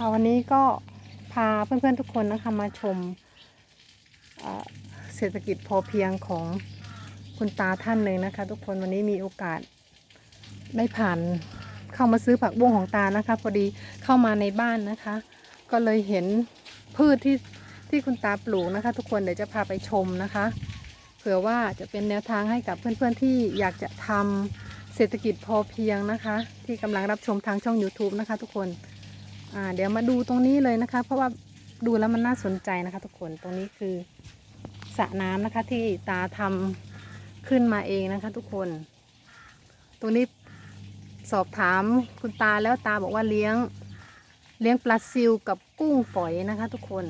ค่ะวันนี้ก็พาเพื่อนๆทุกคนนะคะมาชมเศรษฐกิจพอเพียงของคุณตาท่านหนึ่งนะคะ ทุกคนวันนี้มีโอกาสได้ผ่านเข้ามาซื้อผักบุ้งของตานะคะ พอดีเข้ามาในบ้านนะคะ ก็เลยเห็นพืชที่ที่คุณตาปลูกนะคะ ทุกคนเดี๋ยวจะพาไปชมนะคะ เผื่อว่าจะเป็นแนวทางให้กับเพื่อนๆที่อยากจะทำเศรษฐกิจพอเพียงนะคะ ที่กำลังรับชมทางช่อง YouTube นะคะ ทุกคน อ่าเดี๋ยวมาดูตรงนี้เลยนะคะ เพราะว่าดูแล้วมันน่าสนใจนะคะ ทุกคนตรงนี้คือสระน้ำนะคะที่ตาทำขึ้นมาเองนะคะ ทุกคน ตรงนี้สอบถามคุณตาแล้วตาบอกว่าเลี้ยงเลี้ยงปลาซิวกับกุ้งฝอยนะคะ ทุกคน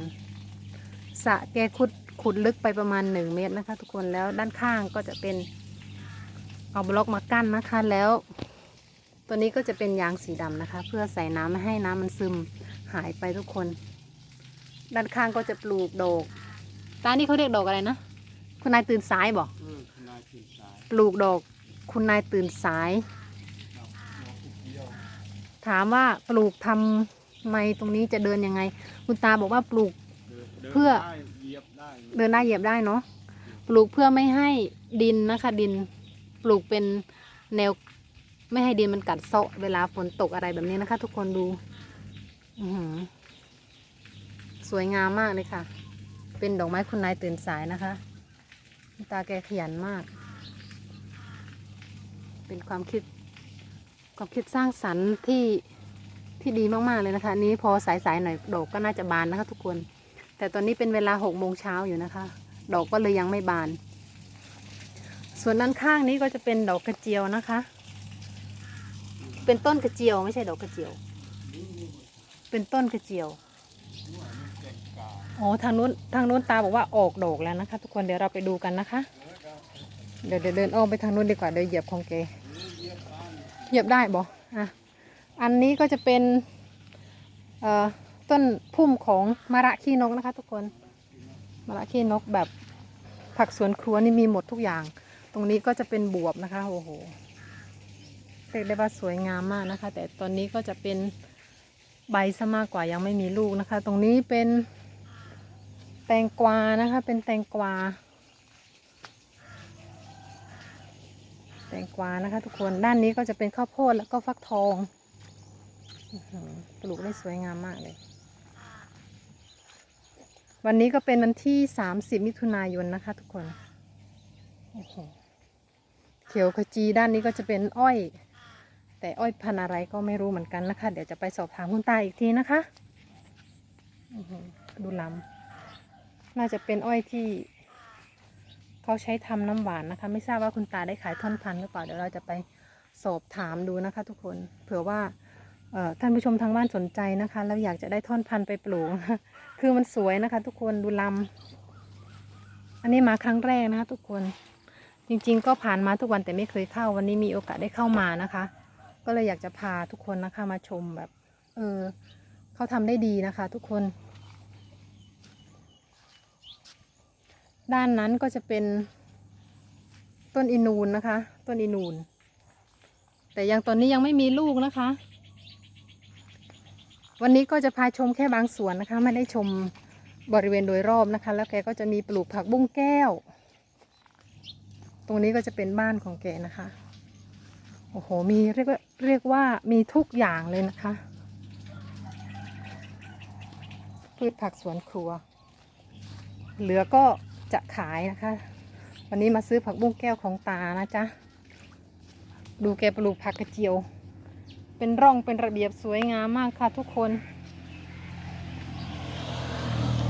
สระแกขุดขุดลึกไปประมาณหนึ่งเมตรนะคะ ทุกคนแล้วด้านข้างก็จะเป็นเอาบล็อกมากั้นนะคะแล้ว ตัวนี้ก็จะเป็นยางสีดำนะคะ เพื่อใส่น้ำไม่ให้น้ำมันซึมหายไปทุกคน ด้านข้างก็จะปลูกดอกตานี่เขาเรียกดอกอะไรนะ คุณนายตื่นสายบอกเออคุณนายขึ้นสายปลูกดอกคุณนายตื่นสายครับหัวคุกเดียวถามว่าปลูกทำไมตรงนี้จะเดินยังไง คุณตาบอกว่าปลูกดินดินเพื่อได้เหยียบได้เดินได้เหยียบได้เนาะปลูกเพื่อไม่ให้ดินนะคะ ดินปลูกเป็นแนว ไม่ให้ดินมันกัดเซาะเวลาฝนตกอะไรแบบนี้นะคะ ทุกคนดูสวยงามมากเลยค่ะ เป็นดอกไม้คุณนายตื่นสายนะคะ ตาแกขยันมาก เป็นความคิด ความคิดสร้างสรรค์ที่ที่ดีมากๆเลยนะคะนนี้พอสายๆหน่อยดอกก็น่าจะบานนะคะ ทุกคน แต่ตอนนี้เป็นเวลาหกโมงเช้าอยู่นะคะ ดอกก็เลยยังไม่บาน ส่วนด้านข้างนี้ก็จะเป็นดอกกระเจียวนะคะ เป็นต้นกระเจียวไม่ใช่ดอกกระเจียว เป็นต้นกระเจียวหัวมันแก่งกาอ๋อทางนู้นทางนู้นตาบอกว่าออกดอกแล้วนะคะ ทุกคนเดี๋ยวเราไปดูกันนะคะ เดี๋ยวเดี๋ยวเดินอ้อมไปทางนู้นดีกว่าเดี๋ยวเหยียบของเกเหยียบได้เหยียบได้บออะอันนี้ก็จะเป็นเอ่อต้นพุ่มของมะระขี้นกนะคะ ทุกคนมะระขี้นกแบบผักสวนครัวนี่มีหมดทุกอย่าง ตรงนี้ก็จะเป็นบวบนะคะโอ้โห เรียกได้ว่าสวยงามมากนะคะ แต่ตอนนี้ก็จะเป็นใบซะมากกว่ายังไม่มีลูกนะคะ ตรงนี้เป็นแตงกวานะคะ เป็นแตงกวา แตงกวานะคะทุกคนด้านนี้ก็จะเป็นข้าวโพดแล้วก็ฟักทองปลูกได้สวยงามมากเลย วันนี้ก็เป็นวันที่30มิถุนายนนะคะทุกคนเขียวขจีด้านนี้ก็จะเป็นอ้อย แต่อ้อยพันอะไรก็ไม่รู้เหมือนกันนะคะ เดี๋ยวจะไปสอบถามคุณตาอีกทีนะคะดูลำน่าจะเป็นอ้อยที่เขาใช้ทำน้ำหวานนะคะ ไม่ทราบว่าคุณตาได้ขายท่อนพันหรือเปล่าเดี๋ยวเราจะไปสอบถามดูนะคะ ทุกคนเผื่อว่าเออท่านผู้ชมทางบ้านสนใจนะคะ แล้วอยากจะได้ท่อนพันไปปลูกคือมันสวยนะคะ ทุกคนดูลำอันนี้มาครั้งแรกนะคะ ทุกคนจริงๆ ก็ผ่านมาทุกวันแต่ไม่เคยเข้าวันนี้มีโอกาสได้เข้ามานะคะ ก็เลยอยากจะพาทุกคนนะคะมาชมแบบ เออเขาทำได้ดีนะคะ ทุกคน ด้านนั้นก็จะเป็นต้นอินูนนะคะ ต้นอินูน แต่ยังตอนนี้ยังไม่มีลูกนะคะ วันนี้ก็จะพาชมแค่บางส่วนนะคะ ไม่ได้ชมบริเวณโดยรอบนะคะ แล้วแกก็จะมีปลูกผักบุ้งแก้ว ตรงนี้ก็จะเป็นบ้านของแกนะคะ โอ้โห มีเรียกว่าเรียกว่ามีทุกอย่างเลยนะคะพืชผักสวนครัว เหลือก็จะขายนะคะ วันนี้มาซื้อผักบุ้งแก้วของตานะจ๊ะ ดูแกปลูกผักกระเจียว เป็นร่องเป็นระเบียบสวยงามมากค่ะทุกคน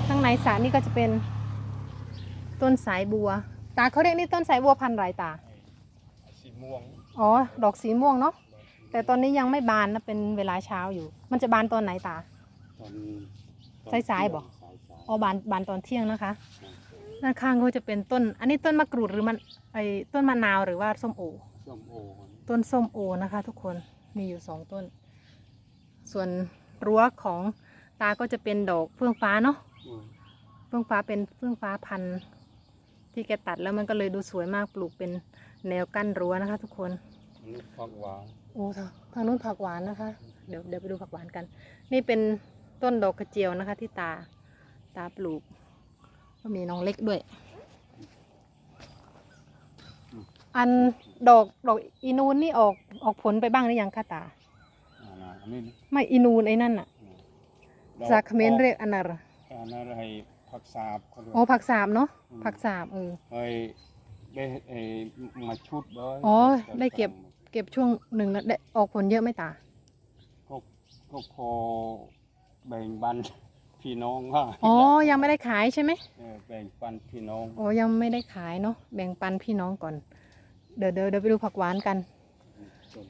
ข้างในสระนี่ก็จะเป็นต้นสายบัว ตาเขาเรียกนี่ต้นสายบัวพันธุ์ไรตา ม่วงอ๋อ ดอกสีม่วงเนาะ แต่ตอนนี้ยังไม่บานนะ เป็นเวลาเช้าอยู่ มันจะบานตอนไหนตาตอนสายๆบ่ สายๆอ๋อบานบานตอนเที่ยงนะคะ ด้านข้างก็จะเป็นต้น อันนี้ต้นมะกรูดหรือมันไอ้ต้นมะนาวหรือว่าส้มโอ ส้มโอต้นส้มโอนะคะ ทุกคน มีอยู่สองต้น ส่วนรั้วของตาก็จะเป็นดอกเฟื่องฟ้าเนาะ อืมเฟื่องฟ้าเป็นเฟื่องฟ้าพันธุ์ ที่แกตัดแล้วมันก็เลยดูสวยมากปลูกเป็นแนวกั้นรั้วนะคะ ทุกคนอันนี้ฟักหวานโอ้ทางทางนู้นผักหวานนะคะ เดี๋ยวเดี๋ยวไปดูผักหวานกัน นี่เป็นต้นดอกกระเจียวนะคะ ที่ตาตาปลูก ก็มีน้องเล็กด้วย อันดอกดอกอีนูนนี่ออกออกผลไปบ้างหรือยังคะตาอ่านะอันนี้นะไม่อีนูนไอ้นั่นอะดอกจากเขมรเรียกอันนั้นเหรออันนั้นให้ ผักสาบเขาด้วยอ๋อผักสาบเนาะอืม ผักสาบเออเฮ้ยได้เอ้มาชุดเลยอ๋อได้เก็บ เก็บช่วงหนึ่งแล้วได้ออกผลเยอะไหมตาก็ก็พอแบ่งปันพี่น้องว่าอ๋อยังไม่ได้ขายใช่ไหมเออแบ่งปันพี่น้องอ๋อยังไม่ได้ขายเนาะแบ่งปันพี่น้องก่อน เดี๋ยวเดี๋ยวเดี๋ยวไปดูผักหวานกันส่วน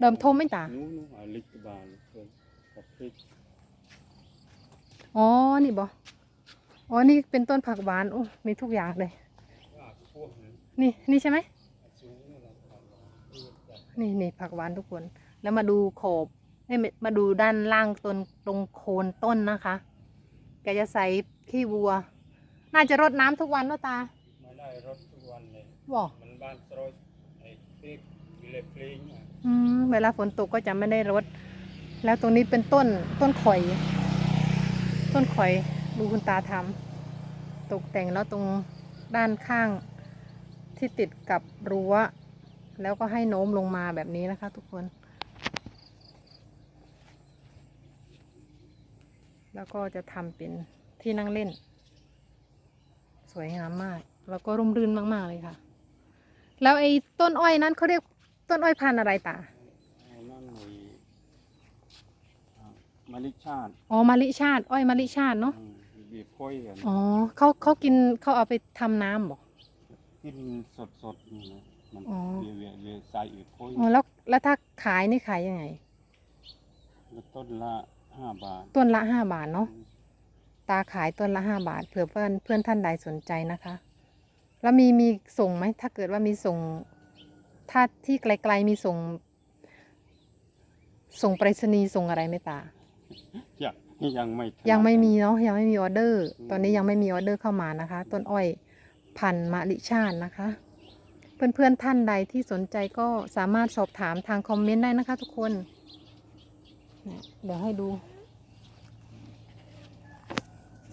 เดิมทมไหมตานู้นนู้นอาลิกบาลเพิ่นกับพริกอ๋อนี่บอ อ๋อ นี่เป็นต้นผักหวาน โอ้ มีทุกอย่างเลยว่าพวกนี้นี่ นี่ใช่ไหมสูงนี่แหละครับเออแต่นี่นี่ผักหวานทุกคน แล้วมาดูโขบเอ้ยไม่มาดูด้านล่างต้นตรงโคนต้นนะคะ แกจะใส่ขี้วัว น่าจะรดน้ำทุกวันเนาะตา ไม่ได้รถทุกวันเลยบอกมันบ้านสโรยไอ้พริกวิเลปลิงอะอืม เวลาฝนตกก็จะไม่ได้รด แล้วตรงนี้เป็นต้นต้นข่อย ต้นข่อย ดูคุณตาทำตกแต่งแล้วตรงด้านข้างที่ติดกับรั้ว แล้วก็ให้โน้มลงมาแบบนี้นะคะ ทุกคน แล้วก็จะทำเป็นที่นั่งเล่น สวยงามมาก แล้วก็ร่มรื่นมาก ๆ เลยค่ะ แล้วไอ้ต้นอ้อยนั้นเขาเรียกต้นอ้อยพันธุ์อะไรตาเอานั่นไอ้อ่ามาลิชาติ อ๋อมะลิชาติ อ้อยมะลิชาติเนาะ อืมเบียร์พ้อยกันอ๋อเขาเขากินเขาเอาไปทำน้ำบ่กินสดสดๆนี่นะมันอ๋อเบียร์เบียร์เบียร์ใส่เบียร์พ้อยอ๋อแล้วแล้วถ้าขายนี่ขายยังไง แล้วต้นละห้าบาทต้นละห้าบาทเนาะตาขายต้นละห้าบาท เผื่อเพื่อนเพื่อนท่านใดสนใจนะคะ แล้วมีมีส่งไหมถ้าเกิดว่ามีส่ง ถ้าที่ไกลๆมีส่ง ส่งไปรษณีย์ส่งอะไรไหมตายั งยังไม่ถนัดยังไม่มีเนาะยังไม่มีออเดอร์อืมตอนนี้ยังไม่มีออเดอร์เข้ามานะคะ ต้นอ้อยพันธุ์มะลิชาตินะคะ เพื่อนๆท่านใดที่สนใจก็สามารถสอบถามทางคอมเมนต์ได้นะคะทุกคนเนี่ยเดี๋ยวให้ดู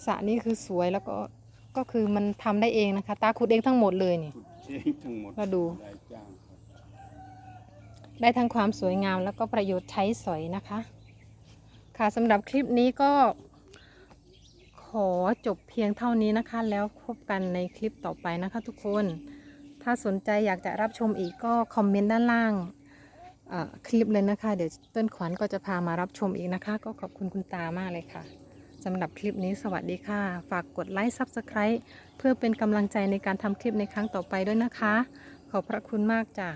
สระนี้คือสวยแล้วก็ก็คือมันทำได้เองนะคะ ตาขุดเองทั้งหมดเลยนี่ขุดเองทั้งหมดมาดู ได้จ้างครับ ได้ทั้งความสวยงามแล้วก็ประโยชน์ใช้สอยนะคะ ค่ะสำหรับคลิปนี้ก็ ขอจบเพียงเท่านี้นะคะ แล้วพบกันในคลิปต่อไปนะคะทุกคน ถ้าสนใจอยากจะรับชมอีกก็คอมเมนต์ด้านล่างคลิปเลยนะคะ เดี๋ยวต้นขวัญก็จะพามารับชมอีกนะคะ ก็ขอบคุณคุณตามากเลยค่ะสำหรับคลิปนี้สวัสดีค่ะ ฝากกดไลค์ Subscribe เพื่อเป็นกำลังใจในการทำคลิปในครั้งต่อไปด้วยนะคะ ขอบพระคุณมากจ้ะ